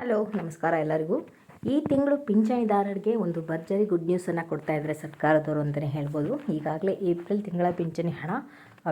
Hello, ನಮಸ್ಕಾರ ಎಲ್ಲರಿಗೂ. ಈ ತಿಂಗಳು ಪಿಂಚಣಿದಾರರಿಗೆ ಒಂದು ಭರ್ಜರಿ ಗುಡ್ ನ್ಯೂಸನ್ನು ಕೊಡ್ತಾ ಇದ್ದಾರೆ ಸರ್ಕಾರದವರು ಅಂತಲೇ ಹೇಳ್ಬೋದು. ಈಗಾಗಲೇ ಏಪ್ರಿಲ್ ತಿಂಗಳ ಪಿಂಚಣಿ ಹಣ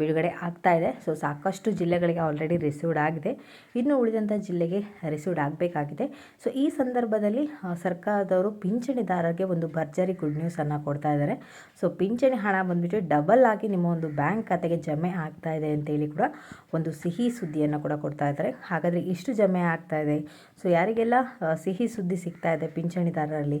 ಬಿಡುಗಡೆ ಆಗ್ತಾ ಇದೆ. ಸೊ ಸಾಕಷ್ಟು ಜಿಲ್ಲೆಗಳಿಗೆ ಆಲ್ರೆಡಿ ರಿಸೀವ್ಡ್ ಆಗಿದೆ. ಇನ್ನು ಉಳಿದಂಥ ಜಿಲ್ಲೆಗೆ ರಿಸೀವ್ಡ್ ಆಗಬೇಕಾಗಿದೆ. ಸೊ ಈ ಸಂದರ್ಭದಲ್ಲಿ ಸರ್ಕಾರದವರು ಪಿಂಚಣಿದಾರರಿಗೆ ಒಂದು ಭರ್ಜರಿ ಗುಡ್ ನ್ಯೂಸನ್ನು ಕೊಡ್ತಾ ಇದ್ದಾರೆ. ಸೊ ಪಿಂಚಣಿ ಹಣ ಬಂದ್ಬಿಟ್ಟು ಡಬಲ್ ಆಗಿ ನಿಮ್ಮ ಒಂದು ಬ್ಯಾಂಕ್ ಖಾತೆಗೆ ಜಮೆ ಆಗ್ತಾ ಇದೆ ಅಂತೇಳಿ ಕೂಡ ಒಂದು ಸಿಹಿ ಸುದ್ದಿಯನ್ನು ಕೂಡ ಕೊಡ್ತಾ ಇದ್ದಾರೆ. ಹಾಗಾದರೆ ಇಷ್ಟು ಜಮೆ ಆಗ್ತಾ ಇದೆ. ಸೊ ಯಾರಿಗೆಲ್ಲ ಸಿಹಿ ಸುದ್ದಿ ಸಿಗ್ತಾ ಇದೆ ಪಿಂಚಣಿದಾರರಲ್ಲಿ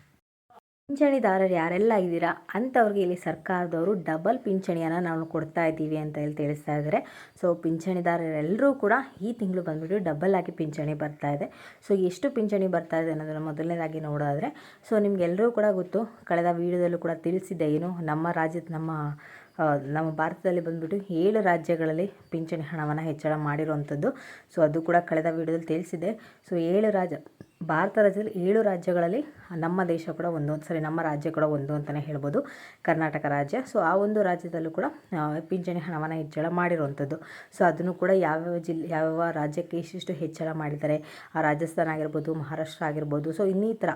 ಪಿಂಚಣಿದಾರರು ಯಾರೆಲ್ಲ ಇದ್ದೀರಾ ಅಂಥವ್ರಿಗೆ ಇಲ್ಲಿ ಸರ್ಕಾರದವರು ಡಬಲ್ ಪಿಂಚಣಿಯನ್ನು ನಾವು ಕೊಡ್ತಾ ಇದ್ದೀವಿ ಅಂತ ಹೇಳಿ ತಿಳಿಸ್ತಾ ಇದ್ದಾರೆ. ಸೊ ಪಿಂಚಣಿದಾರರೆಲ್ಲರೂ ಕೂಡ ಈ ತಿಂಗಳು ಬಂದ್ಬಿಟ್ಟು ಡಬಲ್ ಆಗಿ ಪಿಂಚಣಿ ಬರ್ತಾ ಇದೆ. ಸೊ ಎಷ್ಟು ಪಿಂಚಣಿ ಬರ್ತಾ ಇದೆ ಅನ್ನೋದನ್ನು ಮೊದಲನೇದಾಗಿ ನೋಡೋದಾದರೆ ಸೊ ನಿಮಗೆಲ್ಲರೂ ಕೂಡ ಗೊತ್ತು, ಕಳೆದ ವಿಡಿಯೋದಲ್ಲೂ ಕೂಡ ತಿಳಿಸಿದ್ದೆ ಏನು, ನಮ್ಮ ರಾಜ್ಯದ, ನಮ್ಮ ನಮ್ಮ ಭಾರತದಲ್ಲಿ ಬಂದ್ಬಿಟ್ಟು ಏಳು ರಾಜ್ಯಗಳಲ್ಲಿ ಪಿಂಚಣಿ ಹಣವನ್ನು ಹೆಚ್ಚಳ ಮಾಡಿರುವಂಥದ್ದು. ಸೊ ಅದು ಕೂಡ ಕಳೆದ ವಿಡಿಯೋದಲ್ಲಿ ತಿಳಿಸಿದೆ ಸೊ ಏಳು ರಾಜ್ಯ ಭಾರತ ರಾಜ್ಯದಲ್ಲಿ ಏಳು ರಾಜ್ಯಗಳಲ್ಲಿ ನಮ್ಮ ದೇಶ ಕೂಡ ಒಂದು ಸರಿ ನಮ್ಮ ರಾಜ್ಯ ಕೂಡ ಒಂದು ಅಂತಲೇ ಹೇಳ್ಬೋದು, ಕರ್ನಾಟಕ ರಾಜ್ಯ. ಸೊ ಆ ಒಂದು ರಾಜ್ಯದಲ್ಲೂ ಕೂಡ ಪಿಂಚಣಿ ಹಣವನ್ನು ಹೆಚ್ಚಳ ಮಾಡಿರುವಂಥದ್ದು. ಸೊ ಅದನ್ನು ಕೂಡ ಯಾವ್ಯಾವ ಜಿಲ್ಲೆ ಯಾವ್ಯಾವ ರಾಜ್ಯಕ್ಕೆ ಇಷ್ಟಿಷ್ಟು ಹೆಚ್ಚಳ ಮಾಡಿದ್ದಾರೆ, ಆ ರಾಜಸ್ಥಾನ ಆಗಿರ್ಬೋದು, ಮಹಾರಾಷ್ಟ್ರ ಆಗಿರ್ಬೋದು ಸೊ ಇನ್ನಿತರ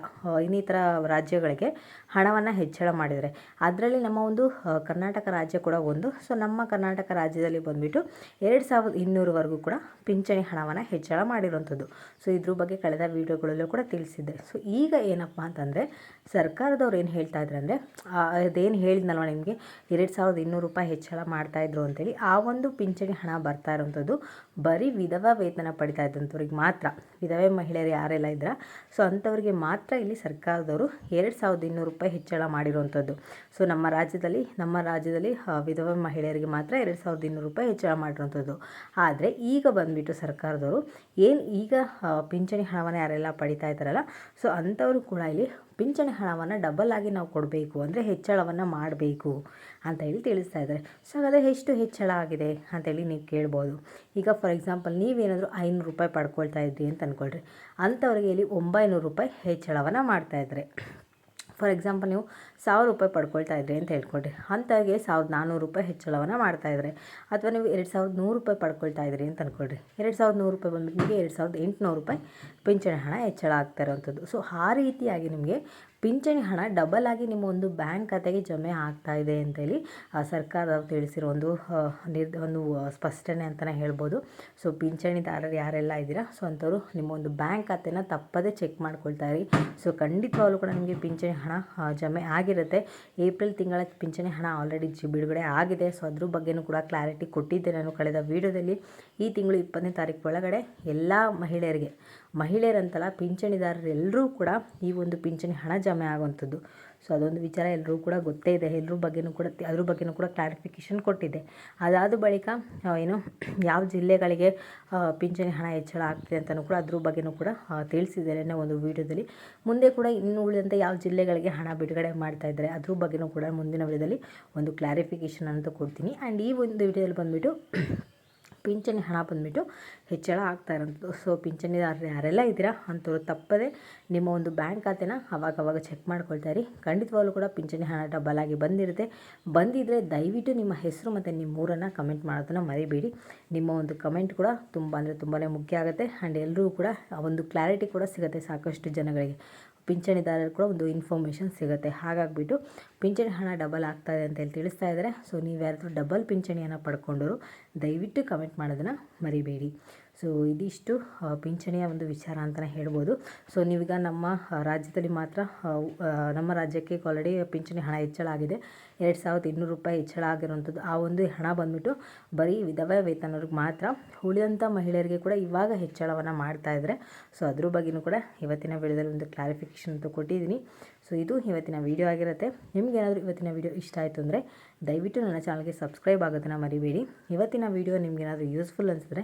ಇನ್ನಿತರ ರಾಜ್ಯಗಳಿಗೆ ಹಣವನ್ನು ಹೆಚ್ಚಳ ಮಾಡಿದ್ದಾರೆ. ಅದರಲ್ಲಿ ನಮ್ಮ ಒಂದು ಕರ್ನಾಟಕ ರಾಜ್ಯ ಕೂಡ ಒಂದು. ಸೊ ನಮ್ಮ ಕರ್ನಾಟಕ ರಾಜ್ಯದಲ್ಲಿ ಬಂದುಬಿಟ್ಟು ಎರಡು ಸಾವಿರದ ಇನ್ನೂರವರೆಗೂ ಕೂಡ ಪಿಂಚಣಿ ಹಣವನ್ನು ಹೆಚ್ಚಳ ಮಾಡಿರುವಂಥದ್ದು. ಸೊ ಇದ್ರ ಬಗ್ಗೆ ಕಳೆದ ವೀಡಿಯೋಗಳಲ್ಲೂ ಕೂಡ ತಿಳಿಸಿದ್ದೆ. ಸೊ ಈಗ ಏನಪ್ಪ ಅಂತಂದರೆ, ಸರ್ಕಾರದವ್ರು ಏನು ಹೇಳ್ತಾ ಇದ್ರು ಅಂದರೆ ಅದೇನು ಹೇಳಿದ್ನಲ್ವ ನಿಮಗೆ, ಎರಡು ಸಾವಿರದ ಇನ್ನೂರು ರೂಪಾಯಿ ಹೆಚ್ಚಳ ಮಾಡ್ತಾಯಿದ್ರು ಅಂತೇಳಿ, ಆ ಒಂದು ಪಿಂಚಣಿ ಹಣ ಬರ್ತಾ ಇರೋವಂಥದ್ದು ಬರೀ ವಿಧವಾ ವೇತನ ಪಡಿತಾ ಇದ್ದಂಥವ್ರಿಗೆ ಮಾತ್ರ. ವಿಧವೆ ಮಹಿಳೆಯರು ಯಾರೆಲ್ಲ ಇದ್ರ ಸೊ ಅಂಥವ್ರಿಗೆ ಮಾತ್ರ ಇಲ್ಲಿ ಸರ್ಕಾರದವರು ಎರಡು ಸಾವಿರದ ಇನ್ನೂರು ರೂಪಾಯಿ ಹೆಚ್ಚಳ ಮಾಡಿರುವಂಥದ್ದು ಸೊ ನಮ್ಮ ರಾಜ್ಯದಲ್ಲಿ ನಮ್ಮ ರಾಜ್ಯದಲ್ಲಿ ವಿಧವೆ ಮಹಿಳೆಯರಿಗೆ ಮಾತ್ರ ಎರಡು ಸಾವಿರದ ಇನ್ನೂರು ರೂಪಾಯಿ ಹೆಚ್ಚಳ ಮಾಡಿರುವಂಥದ್ದು ಆದರೆ ಈಗ ಬಂದುಬಿಟ್ಟು ಸರ್ಕಾರದವರು ಏನು ಈಗ ಪಿಂಚಣಿ ಹಣವನ್ನು ಯಾರೆಲ್ಲ ಪಡಿತಾ ಇದ್ದಾರಲ್ಲ. ಸೊ ಅಂಥವರು ಕೂಡ ಇಲ್ಲಿ ಪಿಂಚಣಿ ಹಣವನ್ನು ಡಬಲ್ ಆಗಿ ನಾವು ಕೊಡಬೇಕು. ಅಂದರೆ ಹೆಚ್ಚಳವನ್ನು ಮಾಡಬೇಕು ಅಂತ ಹೇಳಿ ತಿಳಿಸ್ತಾ ಇದ್ದಾರೆ. ಸೊ ಹಾಗಾದರೆ ಎಷ್ಟು ಹೆಚ್ಚಳ ಆಗಿದೆ ಅಂತೇಳಿ ನೀವು ಕೇಳ್ಬೋದು. ಈಗ ಫಾರ್ ಎಕ್ಸಾಂಪಲ್ ನೀವೇನಾದರೂ ಐನೂರು ರೂಪಾಯಿ ಪಡ್ಕೊಳ್ತಾ ಇದ್ರಿ ಅಂತ ಅಂದ್ಕೊಳ್ರಿ ಅಂಥವ್ರಿಗೆ ಇಲ್ಲಿ ಒಂಬೈನೂರು ರೂಪಾಯಿ ಹೆಚ್ಚಳವನ್ನು ಮಾಡ್ತಾ ಇದ್ದಾರೆ. ಫಾರ್ ಎಕ್ಸಾಂಪಲ್ ನೀವು ಸಾವಿರ ರೂಪಾಯಿ ಪಡ್ಕೊಳ್ತಾ ಇದ್ರಿ ಅಂತ ಹೇಳ್ಕೊಳ್ರಿ ಅಂಥಾಗೆ ಸಾವಿರದ ನಾನ್ನೂರು ರೂಪಾಯಿ ಹೆಚ್ಚಳವನ್ನು ಮಾಡ್ತಾ ಇದ್ದಾರೆ ಅಥವಾ ನೀವು ಎರಡು ಸಾವಿರದ ನೂರು ರೂಪಾಯಿ ಪಡ್ಕೊಳ್ತಾ ಇದ್ರಿ ಅಂತ ಅಂದ್ಕೊಳ್ರಿ ಎರಡು ಸಾವಿರದ ನೂರು ರೂಪಾಯಿ ಬಂದ್ಬಿಟ್ಟು ನಿಮಗೆ ಎರಡು ಸಾವಿರದ ಎಂಟುನೂರು ರೂಪಾಯಿ ಪಿಂಚಣಿ ಹಣ ಹೆಚ್ಚಳ ಆಗ್ತಾ ಇರೋವಂಥದ್ದು. ಸೊ ಆ ರೀತಿಯಾಗಿ ನಿಮಗೆ ಪಿಂಚಣಿ ಹಣ ಡಬಲ್ ಆಗಿ ನಿಮ್ಮ ಒಂದು ಬ್ಯಾಂಕ್ ಖಾತೆಗೆ ಜಮೆ ಆಗ್ತಾ ಇದೆ ಅಂತೇಳಿ ಸರ್ಕಾರ ತಿಳಿಸಿರೋ ಒಂದು ನಿರ್ ಒಂದು ಸ್ಪಷ್ಟನೆ ಅಂತಲೇ ಹೇಳ್ಬೋದು. ಸೊ ಪಿಂಚಣಿದಾರರು ಯಾರೆಲ್ಲ ಇದ್ದೀರಾ, ಸೊ ಅಂಥವ್ರು ನಿಮ್ಮ ಒಂದು ಬ್ಯಾಂಕ್ ಖಾತೆನ ತಪ್ಪದೇ ಚೆಕ್ ಮಾಡ್ಕೊಳ್ತಾ ಇರಿ. ಸೊ ಖಂಡಿತವಾಗ್ಲೂ ಕೂಡ ನಿಮಗೆ ಪಿಂಚಣಿ ಹಣ ಜಮೆ ಆಗಿರುತ್ತೆ. ಏಪ್ರಿಲ್ ತಿಂಗಳ ಪಿಂಚಣಿ ಹಣ ಆಲ್ರೆಡಿ ಜಿ, ಬಿಡುಗಡೆ ಆಗಿದೆ. ಸೊ ಅದ್ರ ಬಗ್ಗೆನೂ ಕೂಡ ಕ್ಲಾರಿಟಿ ಕೊಟ್ಟಿದ್ದೆ ನಾನು ಕಳೆದ ವೀಡಿಯೋದಲ್ಲಿ ಈ ತಿಂಗಳು ಇಪ್ಪತ್ತನೇ ತಾರೀಕು ಒಳಗಡೆ ಎಲ್ಲ ಮಹಿಳೆಯರಿಗೆ ಮಹಿಳೆಯರಂತಲ್ಲ, ಪಿಂಚಣಿದಾರರೆಲ್ಲರೂ ಕೂಡ ಈ ಒಂದು ಪಿಂಚಣಿ ಹಣ ಜಮೆ ಆಗುವಂಥದ್ದು. ಸೊ ಅದೊಂದು ವಿಚಾರ ಎಲ್ಲರೂ ಕೂಡ ಗೊತ್ತೇ ಇದೆ. ಎಲ್ಲರ ಬಗ್ಗೆನೂ ಕೂಡ, ಅದ್ರ ಬಗ್ಗೆನೂ ಕೂಡ ಕ್ಲಾರಿಫಿಕೇಷನ್ ಕೊಟ್ಟಿದೆ. ಅದಾದ ಬಳಿಕ ಏನು, ಯಾವ ಜಿಲ್ಲೆಗಳಿಗೆ ಪಿಂಚಣಿ ಹಣ ಹೆಚ್ಚಳ ಆಗ್ತಿದೆ ಅಂತಲೂ ಕೂಡ ಅದ್ರ ಬಗ್ಗೆನೂ ಕೂಡ ತಿಳಿಸಿದ್ದಾರೆ ಒಂದು ವಿಡಿಯೋದಲ್ಲಿ. ಮುಂದೆ ಕೂಡ ಇನ್ನು ಉಳಿದಂತೆ ಯಾವ ಜಿಲ್ಲೆಗಳಿಗೆ ಹಣ ಬಿಡುಗಡೆ ಮಾಡ್ತಾ ಇದ್ದಾರೆ, ಅದ್ರ ಬಗ್ಗೆನೂ ಕೂಡ ಮುಂದಿನ ವಿಡಿಯೋದಲ್ಲಿ ಒಂದು ಕ್ಲಾರಿಫಿಕೇಷನ್ ಅಂತ ಕೊಡ್ತೀನಿ. ಆ್ಯಂಡ್ ಈ ಒಂದು ವಿಡಿಯೋದಲ್ಲಿ ಬಂದುಬಿಟ್ಟು ಪಿಂಚಣಿ ಹಣ ಬಂದುಬಿಟ್ಟು ಹೆಚ್ಚಳ ಆಗ್ತಾ ಇರೋಂಥದ್ದು. ಸೊ ಪಿಂಚಣಿದಾರರು ಯಾರೆಲ್ಲ ಇದ್ದೀರಾ ಅಂಥವ್ರು ತಪ್ಪದೆ ನಿಮ್ಮ ಒಂದು ಬ್ಯಾಂಕ್ ಖಾತೆನ ಅವಾಗ ಅವಾಗ ಚೆಕ್ ಮಾಡ್ಕೊಳ್ತಾ ಇರಿ. ಖಂಡಿತವಾಗ್ಲೂ ಕೂಡ ಪಿಂಚಣಿ ಹಣ ಡಬಲ್ ಆಗಿ ಬಂದಿರುತ್ತೆ. ಬಂದಿದ್ದರೆ ದಯವಿಟ್ಟು ನಿಮ್ಮ ಹೆಸರು ಮತ್ತು ನಿಮ್ಮ ಊರನ್ನು ಕಮೆಂಟ್ ಮಾಡೋದನ್ನು ಮರಿಬೇಡಿ. ನಿಮ್ಮ ಒಂದು ಕಮೆಂಟ್ ಕೂಡ ತುಂಬ ಅಂದರೆ ತುಂಬಾ ಮುಖ್ಯ ಆಗುತ್ತೆ. ಆ್ಯಂಡ್ ಎಲ್ಲರೂ ಕೂಡ ಒಂದು ಕ್ಲಾರಿಟಿ ಕೂಡ ಸಿಗುತ್ತೆ ಸಾಕಷ್ಟು ಜನಗಳಿಗೆ. ಪಿಂಚಣಿದಾರರು ಕೂಡ ಒಂದು ಇನ್ಫಾರ್ಮೇಷನ್ ಸಿಗುತ್ತೆ. ಹಾಗಾಗಿಬಿಟ್ಟು ಪಿಂಚಣಿ ಹಣ ಡಬಲ್ ಆಗ್ತಾ ಇದೆ ಅಂತ ಹೇಳಿ ತಿಳಿಸ್ತಾ ಇದ್ದಾರೆ. ಸೊ ನೀವು ಯಾರಾದರೂ ಡಬಲ್ ಪಿಂಚಣಿಯನ್ನು ಪಡ್ಕೊಂಡವರು ದಯವಿಟ್ಟು ಕಮೆಂಟ್ ಮಾಡೋದನ್ನು ಮರಿಬೇಡಿ. ಸೊ ಇದಿಷ್ಟು ಪಿಂಚಣಿಯ ಒಂದು ವಿಚಾರ ಅಂತಲೇ ಹೇಳ್ಬೋದು. ಸೊ ನೀವೀಗ ನಮ್ಮ ರಾಜ್ಯದಲ್ಲಿ ಮಾತ್ರ ನಮ್ಮ ರಾಜ್ಯಕ್ಕೆ ಆಲ್ರೆಡಿ ಪಿಂಚಣಿ ಹಣ ಹೆಚ್ಚಳ ಆಗಿದೆ ಎರಡು ಸಾವಿರದ ಇನ್ನೂರು ರೂಪಾಯಿ ಹೆಚ್ಚಳ ಆಗಿರುವಂಥದ್ದು ಆ ಒಂದು ಹಣ ಬಂದುಬಿಟ್ಟು ಬರೀ ವಿಧವೆ ವೇತನವ್ರಿಗೆ ಮಾತ್ರ. ಉಳಿದಂಥ ಮಹಿಳೆಯರಿಗೆ ಕೂಡ ಇವಾಗ ಹೆಚ್ಚಳವನ್ನು ಮಾಡ್ತಾ ಇದ್ದಾರೆ. ಸೊ ಅದ್ರ ಬಗ್ಗೆನೂ ಕೂಡ ಇವತ್ತಿನ ವಿಡಿಯೋದಲ್ಲಿ ಒಂದು ಕ್ಲಾರಿಫಿಕೇಷನ್ ಅಂತ ಕೊಟ್ಟಿದ್ದೀನಿ. ಸೊ ಇದು ಇವತ್ತಿನ ವಿಡಿಯೋ ಆಗಿರುತ್ತೆ. ನಿಮಗೇನಾದರೂ ಇವತ್ತಿನ ವಿಡಿಯೋ ಇಷ್ಟ ಆಯಿತು ಅಂದರೆ ದಯವಿಟ್ಟು ನನ್ನ ಚಾನಲ್ಗೆ ಸಬ್ಸ್ಕ್ರೈಬ್ ಆಗೋದನ್ನು ಮರಿಬೇಡಿ. ಇವತ್ತಿನ ವಿಡಿಯೋ ನಿಮಗೇನಾದರೂ ಯೂಸ್ಫುಲ್ ಅನಿಸಿದ್ರೆ